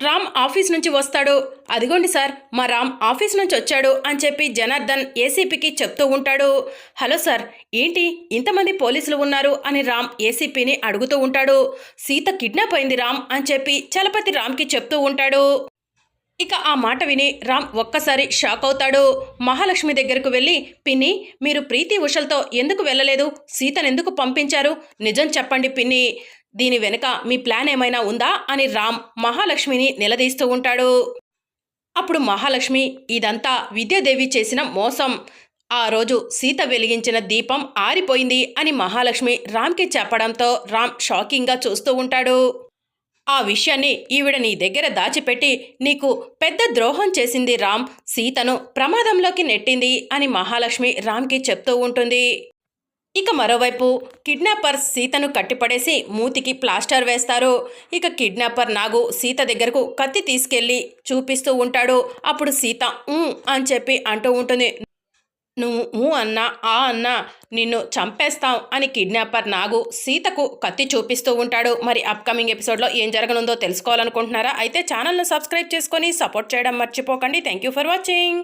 Ram office నుంచి వస్తాడు. అదిగోండి సార్ మా రామ్ ఆఫీస్ నుంచి వచ్చాడు అని చెప్పి జనార్దన్ ఏసీపీకి చెప్తూ ఉంటాడు. హలో సార్ ఏంటి ఇంతమంది పోలీసులు ఉన్నారు అని రామ్ ఏసీపీని అడుగుతూ ఉంటాడు. సీత కిడ్నాప్ అయింది రామ్ అని చెప్పి చలపతి రామ్కి చెప్తూ ఉంటాడు. ఇక ఆ మాట విని రామ్ ఒక్కసారి షాక్ అవుతాడు. మహాలక్ష్మి దగ్గరకు వెళ్ళి పిన్ని మీరు ప్రీతి ఉషల్తో ఎందుకు వెళ్ళలేదు? సీతను ఎందుకు పంపించారు? నిజం చెప్పండి పిన్ని. దీని వెనుక మీ ప్లాన్ ఏమైనా ఉందా? అని రామ్ మహాలక్ష్మిని నిలదీస్తూ ఉంటాడు. అప్పుడు మహాలక్ష్మి ఇదంతా విద్యాదేవి చేసిన మోసం. ఆ రోజు సీత వెలిగించిన దీపం ఆరిపోయింది అని మహాలక్ష్మి రామ్కి చెప్పడంతో రామ్ షాకింగ్గా చూస్తూ ఉంటాడు. ఆ విషయాన్ని ఈవిడ నీ దగ్గర దాచిపెట్టి నీకు పెద్ద ద్రోహం చేసింది రామ్. సీతను ప్రమాదంలోకి నెట్టింది అని మహాలక్ష్మి రామ్కి చెప్తూ ఉంటుంది. ఇక మరోవైపు కిడ్నాపర్ సీతను కట్టిపడేసి మూతికి ప్లాస్టర్ వేస్తారు. ఇక కిడ్నాపర్ నాగు సీత దగ్గరకు కత్తి తీసుకెళ్ళి చూపిస్తూ ఉంటాడు. అప్పుడు సీత అని చెప్పి అంటూ ఉంటుంది. నువ్వు ఊ అన్నా ఆ అన్నా నిన్ను చంపేస్తాం అని కిడ్నాపర్ నాగు సీతకు కత్తి చూపిస్తూ ఉంటాడు. మరి అప్కమింగ్ ఎపిసోడ్లో ఏం జరగనుందో తెలుసుకోవాలనుకుంటున్నారా? అయితే ఛానల్ను సబ్స్క్రైబ్ చేసుకొని సపోర్ట్ చేయడం మర్చిపోకండి. Thank you for watching